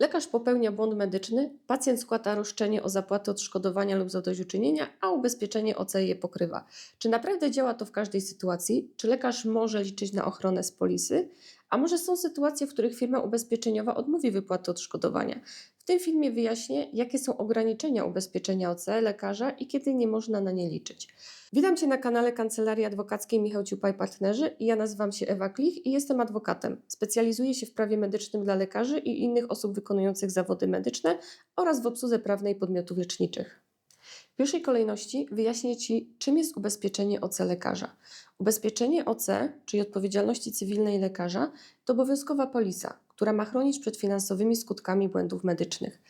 Lekarz popełnia błąd medyczny, pacjent składa roszczenie o zapłatę odszkodowania lub zadośćuczynienia, a ubezpieczenie OC je pokrywa. Czy naprawdę działa to w każdej sytuacji? Czy lekarz może liczyć na ochronę z polisy? A może są sytuacje, w których firma ubezpieczeniowa odmówi wypłaty odszkodowania? W tym filmie wyjaśnię, jakie są ograniczenia ubezpieczenia OC lekarza i kiedy nie można na nie liczyć. Witam Cię na kanale Kancelarii Adwokackiej Michał Ciupaj Partnerzy ja nazywam się Ewa Klich i jestem adwokatem. Specjalizuję się w prawie medycznym dla lekarzy i innych osób wykonujących zawody medyczne oraz w obsłudze prawnej podmiotów leczniczych. W pierwszej kolejności wyjaśnię Ci, czym jest ubezpieczenie OC lekarza. Ubezpieczenie OC, czyli odpowiedzialności cywilnej lekarza, to obowiązkowa polisa, która ma chronić przed finansowymi skutkami błędów medycznych.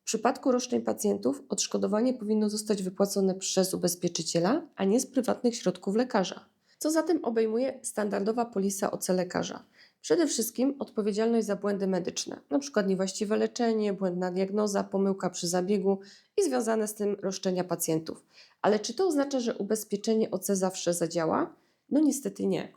W przypadku roszczeń pacjentów odszkodowanie powinno zostać wypłacone przez ubezpieczyciela, a nie z prywatnych środków lekarza. Co zatem obejmuje standardowa polisa OC lekarza? Przede wszystkim odpowiedzialność za błędy medyczne, np. niewłaściwe leczenie, błędna diagnoza, pomyłka przy zabiegu i związane z tym roszczenia pacjentów. Ale czy to oznacza, że ubezpieczenie OC zawsze zadziała? No niestety nie.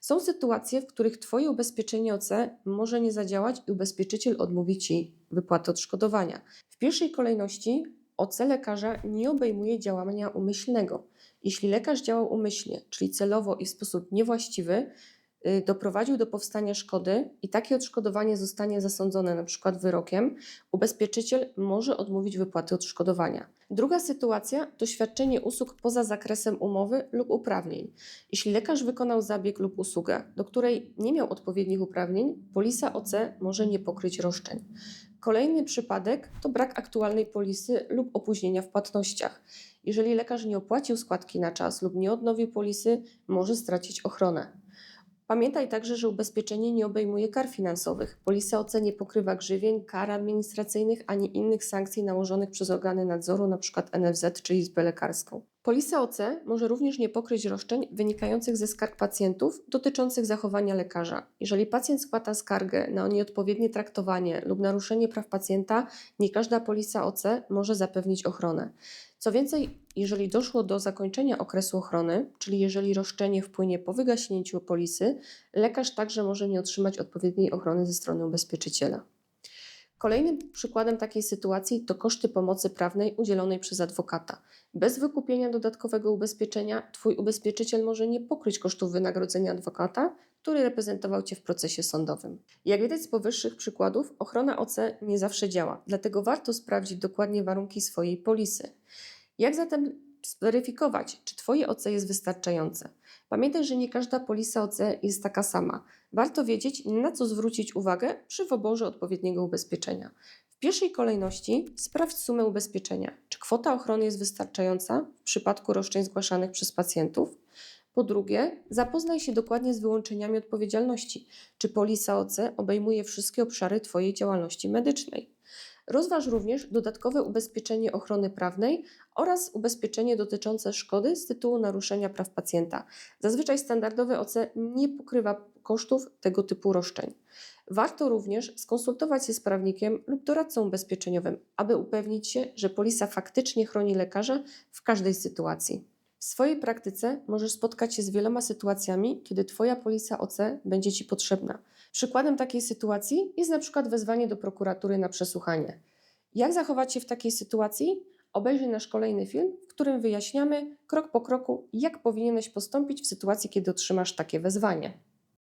Są sytuacje, w których Twoje ubezpieczenie OC może nie zadziałać i ubezpieczyciel odmówi Ci wypłaty odszkodowania. W pierwszej kolejności OC lekarza nie obejmuje działania umyślnego. Jeśli lekarz działał umyślnie, czyli celowo i w sposób niewłaściwy, doprowadził do powstania szkody i takie odszkodowanie zostanie zasądzone na przykład wyrokiem, ubezpieczyciel może odmówić wypłaty odszkodowania. Druga sytuacja to świadczenie usług poza zakresem umowy lub uprawnień. Jeśli lekarz wykonał zabieg lub usługę, do której nie miał odpowiednich uprawnień, polisa OC może nie pokryć roszczeń. Kolejny przypadek to brak aktualnej polisy lub opóźnienia w płatnościach. Jeżeli lekarz nie opłacił składki na czas lub nie odnowił polisy, może stracić ochronę. Pamiętaj także, że ubezpieczenie nie obejmuje kar finansowych. Polisa OC nie pokrywa grzywień, kar administracyjnych ani innych sankcji nałożonych przez organy nadzoru, np. NFZ czy Izbę Lekarską. Polisa OC może również nie pokryć roszczeń wynikających ze skarg pacjentów dotyczących zachowania lekarza. Jeżeli pacjent składa skargę na nieodpowiednie traktowanie lub naruszenie praw pacjenta, nie każda polisa OC może zapewnić ochronę. Co więcej, jeżeli doszło do zakończenia okresu ochrony, czyli jeżeli roszczenie wpłynie po wygaśnięciu polisy, lekarz także może nie otrzymać odpowiedniej ochrony ze strony ubezpieczyciela. Kolejnym przykładem takiej sytuacji to koszty pomocy prawnej udzielonej przez adwokata. Bez wykupienia dodatkowego ubezpieczenia Twój ubezpieczyciel może nie pokryć kosztów wynagrodzenia adwokata, który reprezentował Cię w procesie sądowym. Jak widać z powyższych przykładów, ochrona OC nie zawsze działa, dlatego warto sprawdzić dokładnie warunki swojej polisy. Jak zatem zweryfikować, czy Twoje OC jest wystarczające? Pamiętaj, że nie każda polisa OC jest taka sama. Warto wiedzieć, na co zwrócić uwagę przy wyborze odpowiedniego ubezpieczenia. W pierwszej kolejności sprawdź sumę ubezpieczenia. Czy kwota ochrony jest wystarczająca w przypadku roszczeń zgłaszanych przez pacjentów? Po drugie, zapoznaj się dokładnie z wyłączeniami odpowiedzialności. Czy polisa OC obejmuje wszystkie obszary Twojej działalności medycznej? Rozważ również dodatkowe ubezpieczenie ochrony prawnej oraz ubezpieczenie dotyczące szkody z tytułu naruszenia praw pacjenta. Zazwyczaj standardowe OC nie pokrywa kosztów tego typu roszczeń. Warto również skonsultować się z prawnikiem lub doradcą ubezpieczeniowym, aby upewnić się, że polisa faktycznie chroni lekarza w każdej sytuacji. W swojej praktyce możesz spotkać się z wieloma sytuacjami, kiedy Twoja polisa OC będzie Ci potrzebna. Przykładem takiej sytuacji jest na przykład wezwanie do prokuratury na przesłuchanie. Jak zachować się w takiej sytuacji? Obejrzyj nasz kolejny film, w którym wyjaśniamy krok po kroku, jak powinieneś postąpić w sytuacji, kiedy otrzymasz takie wezwanie.